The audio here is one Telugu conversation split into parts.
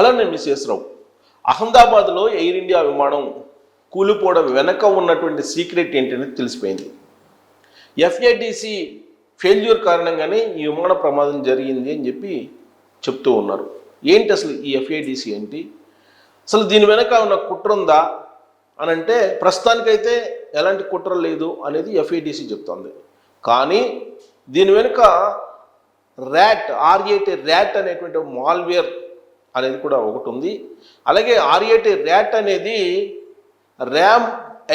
హలో నేను మిస్సెస్ రావు. అహ్మదాబాద్లో ఎయిర్ ఇండియా విమానం కూలిపోవడం వెనక ఉన్నటువంటి సీక్రెట్ ఏంటనేది తెలిసిపోయింది. ఎఫ్ఏడిసి ఫెయిల్యూర్ కారణంగానే ఈ విమాన ప్రమాదం జరిగింది అని చెప్పి చెప్తూ ఉన్నారు. ఏంటి అసలు ఈ ఎఫ్ఏడిసి ఏంటి? అసలు దీని వెనక ఉన్న కుట్ర ఉందా? అని అంటే ప్రస్తుతానికైతే ఎలాంటి కుట్ర లేదు అనేది ఎఫ్ఏడిసి చెప్తోంది. కానీ దీని వెనుక rat R A T rat అనేటువంటి మాల్వేర్ అనేది కూడా ఒకటి ఉంది. అలాగే ఆర్ఏటి ర్యాట్ అనేది ర్యామ్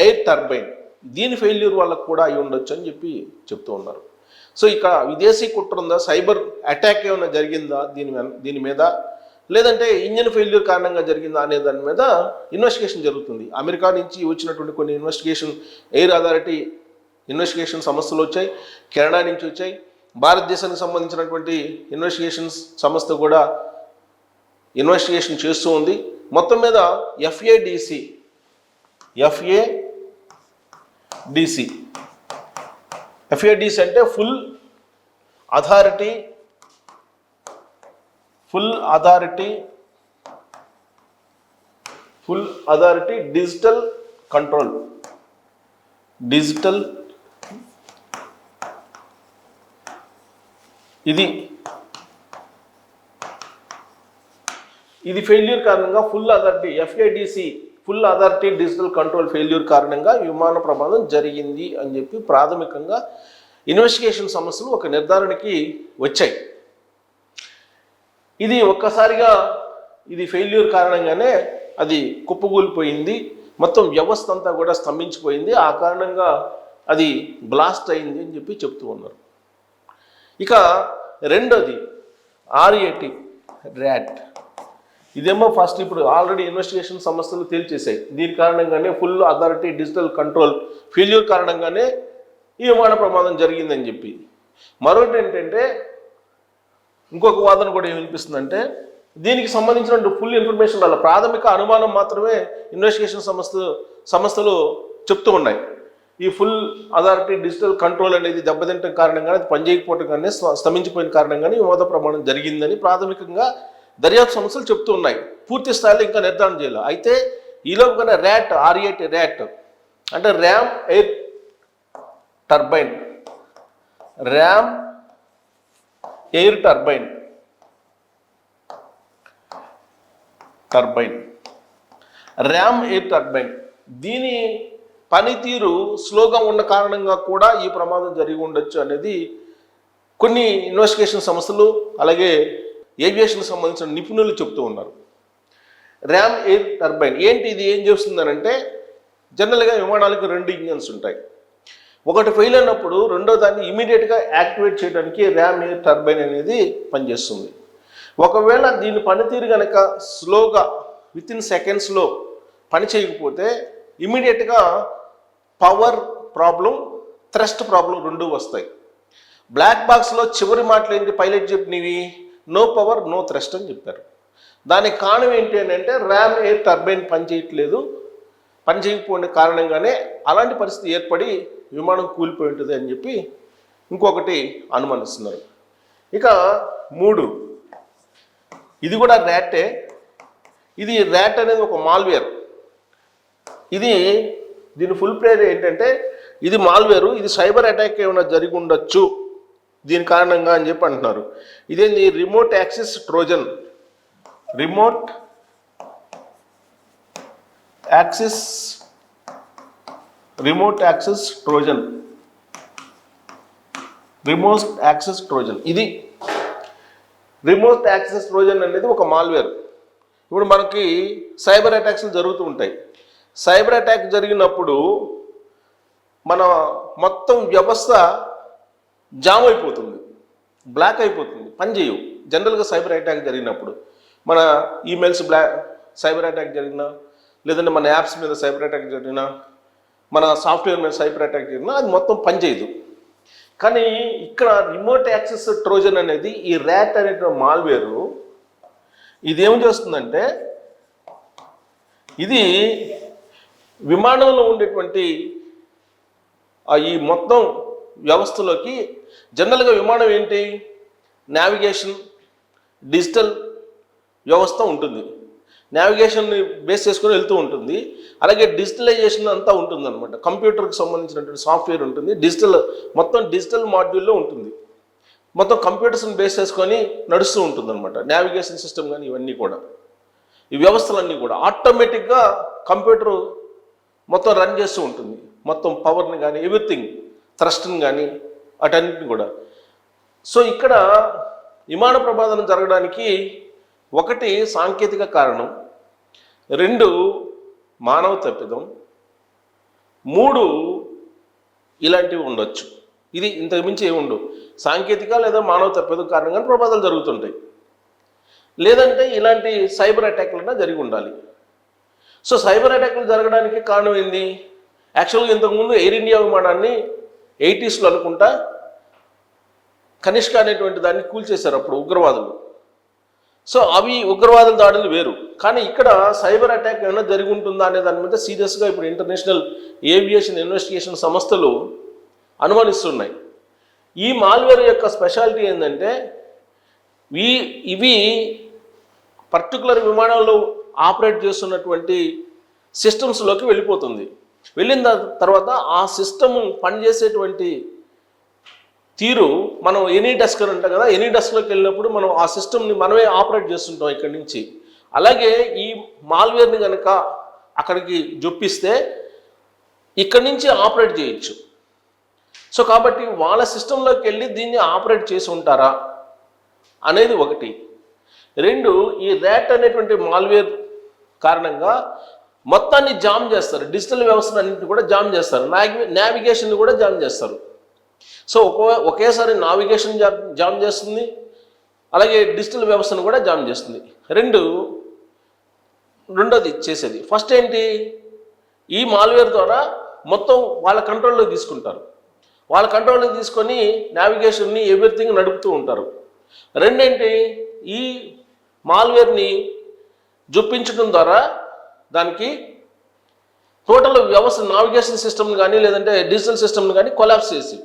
ఎయిర్ టర్బైన్ దీని ఫెయిల్యూర్ వాళ్ళకు కూడా అయి ఉండొచ్చు అని చెప్పి చెప్తూ ఉన్నారు. సో ఇక విదేశీ కుట్ర ఉందా? సైబర్ అటాక్ ఏమైనా జరిగిందా దీని దీని మీద? లేదంటే ఇంజన్ ఫెయిల్యూర్ కారణంగా జరిగిందా అనే దాని మీద ఇన్వెస్టిగేషన్ జరుగుతుంది. అమెరికా నుంచి వచ్చినటువంటి కొన్ని ఇన్వెస్టిగేషన్ ఎయిర్ అథారిటీ ఇన్వెస్టిగేషన్ సంస్థలు వచ్చాయి. కెనడా నుంచి వచ్చాయి. భారతదేశానికి సంబంధించినటువంటి ఇన్వెస్టిగేషన్స్ సంస్థ కూడా ఇన్వెస్టిగేషన్ చేస్తూ ఉంది. మొత్తం మీద ఎఫ్ఏడిసి F A D C F A D C అంటే full authority full authority full authority digital control. Digital ఇది ఇది ఫెయిల్యూర్ కారణంగా full authority F A D C full authority digital control failure కారణంగా విమాన ప్రమాదం జరిగింది అని చెప్పి ప్రాథమికంగా ఇన్వెస్టిగేషన్ సమస్యలు ఒక నిర్ధారణకి వచ్చాయి. ఇది ఒక్కసారిగా ఇది ఫెయిల్యూర్ కారణంగానే అది కుప్పగూలిపోయింది మొత్తం వ్యవస్థ అంతా కూడా స్తంభించిపోయింది. ఆ కారణంగా అది బ్లాస్ట్ అయింది అని చెప్పి చెప్తూ ఉన్నారు. ఇక రెండోది ఆర్ఏటి ర్యాట్. ఇదేమో ఫస్ట్ ఇప్పుడు ఆల్రెడీ ఇన్వెస్టిగేషన్ సంస్థలు తేల్చేశాయి. దీని కారణంగానే full authority digital control failure కారణంగానే ఈ విమాన ప్రమాదం జరిగిందని చెప్పి. మరొకటి ఏంటంటే ఇంకొక వాదన కూడా ఏమనిపిస్తుందంటే దీనికి సంబంధించిన ఫుల్ ఇన్ఫర్మేషన్ వల్ల ప్రాథమిక అనుమానం మాత్రమే ఇన్వెస్టిగేషన్ సంస్థ సంస్థలు చెప్తూ ఉన్నాయి. ఈ ఫుల్ అథారిటీ డిజిటల్ కంట్రోల్ అనేది దెబ్బతింటం కారణంగానే అది పనిచేయకపోవటం కానీ స్తమించిపోయిన స్తంభించిపోయిన కారణంగానే వివాద ప్రమాణం జరిగిందని ప్రాథమికంగా దర్యాప్తు సంస్థలు చెప్తూ ఉన్నాయి. పూర్తి స్థాయిలో ఇంకా నిర్ధారణ చేయాలి అయితే ఈలోపుగానే rat R A T rat అంటే ram air turbine ram air turbine turbine ram air turbine. దీని పనితీరు స్లోగా ఉన్న కారణంగా కూడా ఈ ప్రమాదం జరిగి ఉండొచ్చు అనేది కొన్ని ఇన్వెస్టిగేషన్ సంస్థలు అలాగే ఏవియేషన్ సంబంధించిన నిపుణులు చెప్తూ ఉన్నారు. ర్యామ్ ఎయిర్ టర్బైన్ ఏంటి ఇది? ఏం చేస్తుందనంటే జనరల్గా విమానాలకు రెండు ఇంజన్స్ ఉంటాయి. ఒకటి ఫెయిల్ అయినప్పుడు రెండో దాన్ని ఇమీడియట్గా యాక్టివేట్ చేయడానికి ర్యామ్ ఎయిర్ టర్బైన్ అనేది పనిచేస్తుంది. ఒకవేళ దీని పనితీరు కనుక స్లోగా విత్ ఇన్ సెకండ్స్లో పని చేయకపోతే ఇమీడియట్గా పవర్ ప్రాబ్లం థ్రస్ట్ ప్రాబ్లం రెండు వస్తాయి. బ్లాక్ బాక్స్లో చివరి మాటలు ఏంటి పైలట్ చెప్పినవి? నో పవర్ నో థ్రెస్ట్ అని చెప్పారు. దానికి కారణం ఏంటి అని అంటే ర్యామ్ ఎయిర్ టర్బైన్ పనిచేయట్లేదు. పనిచేయకపోయిన కారణంగానే అలాంటి పరిస్థితి ఏర్పడి విమానం కూలిపోయి ఉంటుంది అని చెప్పి ఇంకొకటి అనుమానిస్తున్నారు. ఇక మూడు. ఇది కూడా ర్యాటే. ఇది ర్యాట్ అనేది ఒక మాల్వేర్. ఇది దీని ఫుల్ ప్లేర్ ఏంటంటే ఇది మాల్వేరు. ఇది సైబర్ అటాక్ ఏమైనా జరిగి ఉండొచ్చు. దీని కారణంగా అని చెప్పి అంటున్నారు. ఇదేంది? Remote access trojan. Remote access remote access trojan. Remote access trojan. ఇది రిమోట్ యాక్సెస్ ట్రోజన్ అనేది ఒక మాల్వేర్. ఇప్పుడు మనకి సైబర్ అటాక్స్ జరుగుతూ ఉంటాయి. సైబర్ అటాక్ జరిగినప్పుడు మన మొత్తం వ్యవస్థ జామ్ అయిపోతుంది. బ్లాక్ అయిపోతుంది. పని చేయవు. జనరల్గా సైబర్ అటాక్ జరిగినప్పుడు మన ఈమెయిల్స్ బ్లాక్ సైబర్ అటాక్ జరిగినా లేదంటే మన యాప్స్ మీద సైబర్ అటాక్ జరిగినా మన సాఫ్ట్వేర్ మీద సైబర్ అటాక్ జరిగినా అది మొత్తం పని చేయదు. కానీ ఇక్కడ రిమోట్ యాక్సెస్ ట్రోజన్ అనేది ఈ ర్యాట్ అనేటువంటి మాల్వేరు ఇది చేస్తుందంటే ఇది విమానంలో ఉండేటువంటి ఈ మొత్తం వ్యవస్థలోకి జనరల్గా విమానం ఏంటి? నావిగేషన్ డిజిటల్ వ్యవస్థ ఉంటుంది. నావిగేషన్ని బేస్ చేసుకొని వెళ్తూ ఉంటుంది. అలాగే డిజిటలైజేషన్ అంతా ఉంటుంది అనమాట కంప్యూటర్కి సంబంధించినటువంటి సాఫ్ట్వేర్ ఉంటుంది. డిజిటల్ మొత్తం డిజిటల్ మాడ్యూల్లో ఉంటుంది. మొత్తం కంప్యూటర్స్ని బేస్ చేసుకొని నడుస్తూ ఉంటుంది అనమాట నావిగేషన్ సిస్టమ్ కానీ ఇవన్నీ కూడా. ఈ వ్యవస్థలన్నీ కూడా. ఆటోమేటిక్గా కంప్యూటర్ మొత్తం రన్ చేస్తూ ఉంటుంది. మొత్తం పవర్ని కానీ ఎవ్రీథింగ్. థ్రస్ట్ని కానీ అటన్నిటిని కూడా. సో ఇక్కడ విమాన ప్రమాదం జరగడానికి ఒకటి సాంకేతిక కారణం రెండు మానవ తప్పిదం మూడు ఇలాంటివి ఉండొచ్చు. ఇది ఇంతకుమించి ఏమి ఉండవు. సాంకేతిక లేదా మానవ తప్పిదం కారణంగా ప్రమాదాలు జరుగుతుంటాయి. లేదంటే ఇలాంటి సైబర్ అటాక్లన్నా జరిగి ఉండాలి. సో సైబర్ అటాక్లు జరగడానికి కారణం ఏంది? యాక్చువల్గా ఇంతకుముందు ఎయిర్ ఇండియా విమానాన్ని ఎయిటీస్లో అనుకుంటా కనిష్క అనేటువంటి దాన్ని కూల్చేశారు అప్పుడు ఉగ్రవాదులు. సో అవి ఉగ్రవాదుల దాడులు వేరు. కానీ ఇక్కడ సైబర్ అటాక్ ఏమైనా జరిగి ఉంటుందా అనే దాని మీద సీరియస్గా ఇప్పుడు ఇంటర్నేషనల్ ఏవియేషన్ ఇన్వెస్టిగేషన్ సంస్థలు అనుమానిస్తున్నాయి. ఈ మాల్వేర్ యొక్క స్పెషాలిటీ ఏంటంటే ఈ ఇవి పర్టికులర్ విమానాల్లో ఆపరేట్ చేస్తున్నటువంటి సిస్టమ్స్లోకి వెళ్ళిపోతుంది. వెళ్ళిన తర్వాత ఆ సిస్టమ్ పనిచేసేటువంటి తీరు మనం ఎనీ డెస్క్ అని అంటాం కదా ఎనీ డెస్క్లోకి వెళ్ళినప్పుడు మనం ఆ సిస్టమ్ని మనమే ఆపరేట్ చేస్తుంటాం ఇక్కడి నుంచి. అలాగే ఈ మాల్వేర్ని కనుక అక్కడికి జొప్పిస్తే ఇక్కడి నుంచి ఆపరేట్ చేయొచ్చు. సో కాబట్టి వాళ్ళ సిస్టంలోకి వెళ్ళి దీన్ని ఆపరేట్ చేసి ఉంటారా అనేది ఒకటి. రెండు ఈ ర్యాట్ అనేటువంటి మాల్వేర్ కారణంగా మొత్తాన్ని జామ్ చేస్తారు. డిజిటల్ వ్యవస్థను అన్నింటిని కూడా జామ్ చేస్తారు. నావిగేషన్ కూడా జామ్ చేస్తారు. సో ఒక ఒకేసారి నావిగేషన్ జామ్ జామ్ చేస్తుంది. అలాగే డిజిటల్ వ్యవస్థను కూడా జామ్ చేస్తుంది. రెండు రెండోది చేసేది. ఫస్ట్ ఏంటి? ఈ మాల్వేర్ ద్వారా మొత్తం వాళ్ళ కంట్రోల్లో తీసుకుంటారు. వాళ్ళ కంట్రోల్లో తీసుకొని నావిగేషన్ని ఎవ్రీథింగ్ నడుపుతూ ఉంటారు. రెండేంటి? ఈ మాల్వేర్ని జొప్పించడం ద్వారా దానికి టోటల్ వ్యవస్థ నావిగేషన్ సిస్టమ్ కానీ లేదంటే డిజిటల్ సిస్టమ్ని కానీ కొలాప్స్ చేసి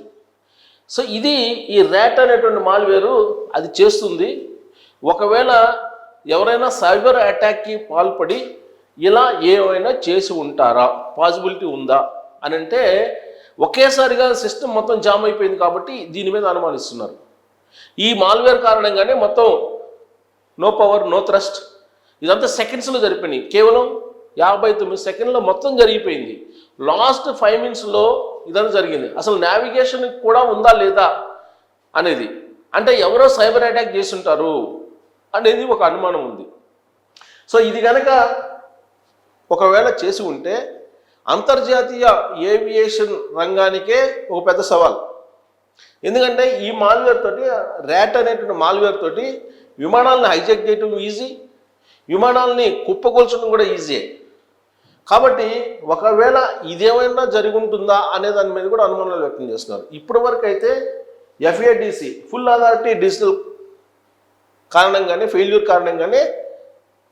సో ఇది ఈ ర్యాట్ అనేటువంటి మాల్వేరు అది చేస్తుంది. ఒకవేళ ఎవరైనా సైబర్ అటాక్కి పాల్పడి ఇలా ఏమైనా చేసి ఉంటారా? పాసిబిలిటీ ఉందా? అని అంటే ఒకేసారిగా సిస్టమ్ మొత్తం జామ్ అయిపోయింది కాబట్టి దీని మీద అనుమానిస్తున్నారు. ఈ మాల్వేర్ కారణంగానే మొత్తం నో పవర్ నో థ్రస్ట్ ఇదంతా సెకండ్స్లో జరిపినాయి. కేవలం యాభై తొమ్మిది సెకండ్లో మొత్తం జరిగిపోయింది. లాస్ట్ ఫైవ్ మినిట్స్లో ఇదంతా జరిగింది. అసలు నావిగేషన్ కూడా ఉందా లేదా అనేది. అంటే ఎవరో సైబర్ అటాక్ చేసుంటారు అనేది ఒక అనుమానం ఉంది. సో ఇది కనుక ఒకవేళ చేసి ఉంటే అంతర్జాతీయ ఏవియేషన్ రంగానికే ఒక పెద్ద సవాల్. ఎందుకంటే ఈ మాల్వేర్ తోటి ర్యాట్ అనేటువంటి మాల్వేర్ తోటి విమానాలను హైజాక్ చేయటం ఈజీ. విమానాలని కుప్పకొల్చడం కూడా ఈజీ కాబట్టి ఒకవేళ ఇదేమైనా జరిగి ఉంటుందా అనే దాని మీద కూడా అనుమానాలు వ్యక్తం చేస్తున్నారు. ఇప్పటి వరకు అయితే F A D C full authority digital కారణంగానే ఫెయిల్యూర్ కారణంగానే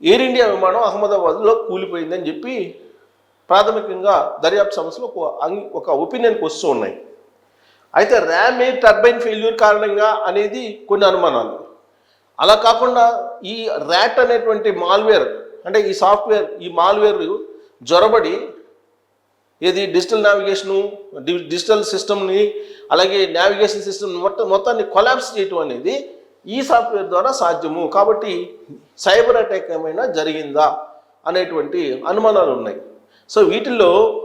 ఎయిర్ ఇండియా విమానం అహ్మదాబాద్లో కూలిపోయిందని చెప్పి ప్రాథమికంగా దర్యాప్తు సంస్థలు ఒక ఒపీనియన్కి వస్తూ ఉన్నాయి. అయితే ర్యామ్ ఎయిర్ టర్బైన్ ఫెయిల్యూర్ కారణంగా అనేది కొన్ని అనుమానాలు. అలా కాకుండా ఈ ర్యాట్ అనేటువంటి మాల్వేర్ అంటే ఈ సాఫ్ట్వేర్ ఈ మాల్వేర్ జ్వరబడి ఏది డిజిటల్ నావిగేషను డి- డిజిటల్ సిస్టమ్ని అలాగే నావిగేషన్ సిస్టమ్ మొత్తం మొత్తాన్ని కొలాప్స్ చేయటం అనేది ఈ సాఫ్ట్వేర్ ద్వారా సాధ్యము. కాబట్టి సైబర్ అటాక్ ఏమైనా జరిగిందా అనేటువంటి అనుమానాలు ఉన్నాయి. సో వీటిల్లో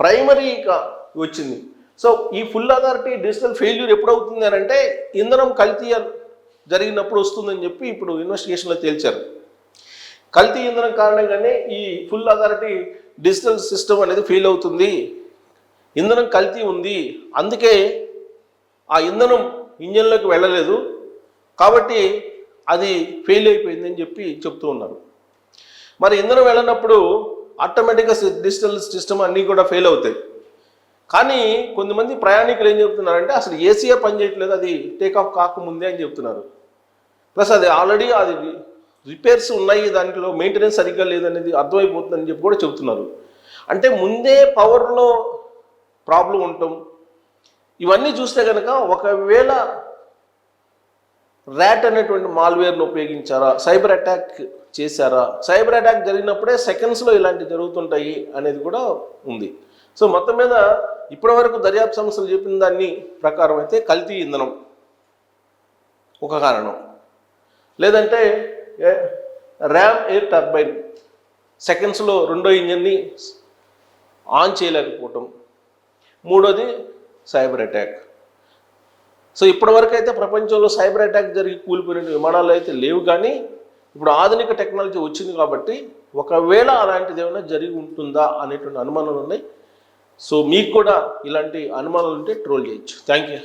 ప్రైమరీగా వచ్చింది. సో ఈ ఫుల్ అథారిటీ డిజిటల్ ఫెయిల్యూర్ ఎప్పుడవుతుంది అని అంటే ఇంధనం కల్తీ జరిగినప్పుడు వస్తుందని చెప్పి ఇప్పుడు ఇన్వెస్టిగేషన్లో తేల్చారు. కల్తీ ఇంధనం కారణంగానే ఈ ఫుల్ అథారిటీ డిజిటల్ సిస్టమ్ అనేది ఫెయిల్ అవుతుంది. ఇంధనం కల్తీ ఉంది. అందుకే ఆ ఇంధనం ఇంజన్లోకి వెళ్ళలేదు. కాబట్టి అది ఫెయిల్ అయిపోయిందని చెప్పి చెప్తూ ఉన్నారు. మరి ఇంధనం వెళ్ళినప్పుడు ఆటోమేటిక్గా డిజిటల్ సిస్టమ్ అన్నీ కూడా ఫెయిల్ అవుతాయి. కానీ కొంతమంది ప్రయాణికులు ఏం చెప్తున్నారంటే అసలు ఏసీఏ పనిచేయట్లేదు అది టేక్ ఆఫ్ కాకముందే అని చెప్తున్నారు. ప్లస్ అది ఆల్రెడీ అది రిపేర్స్ ఉన్నాయి దాంట్లో మెయింటెనెన్స్ సరిగ్గా లేదనేది అర్థమైపోతుందని చెప్పి కూడా చెబుతున్నారు. అంటే ముందే పవర్లో ప్రాబ్లం ఉండటం ఇవన్నీ చూస్తే కనుక ఒకవేళ ర్యాట్ అనేటువంటి మాల్వేర్ను ఉపయోగించారా సైబర్ అటాక్ చేశారా సైబర్ అటాక్ జరిగినప్పుడే సెకండ్స్లో ఇలాంటివి జరుగుతుంటాయి అనేది కూడా ఉంది. సో మొత్తం మీద ఇప్పటివరకు దర్యాప్తు సంస్థలు చెప్పిన దాన్ని ప్రకారం అయితే కల్తీ ఇంధనం ఒక కారణం. లేదంటే ర్యామ్ ఎయిర్ టర్బైన్. సెకండ్స్లో రెండో ఇంజన్ని ఆన్ చేయలేకపోవటం. మూడోది సైబర్ అటాక్. సో ఇప్పటివరకు అయితే ప్రపంచంలో సైబర్ అటాక్ జరిగి కూలిపోయిన విమానాలు అయితే లేవు కానీ ఇప్పుడు ఆధునిక టెక్నాలజీ వచ్చింది కాబట్టి ఒకవేళ అలాంటిది ఏమైనా జరిగి ఉంటుందా అనేటువంటి అనుమానాలు ఉన్నాయి. సో మీకు కూడా ఇలాంటి అనుమానాలు ఉంటే ట్రోల్ చేయొచ్చు. Thank you.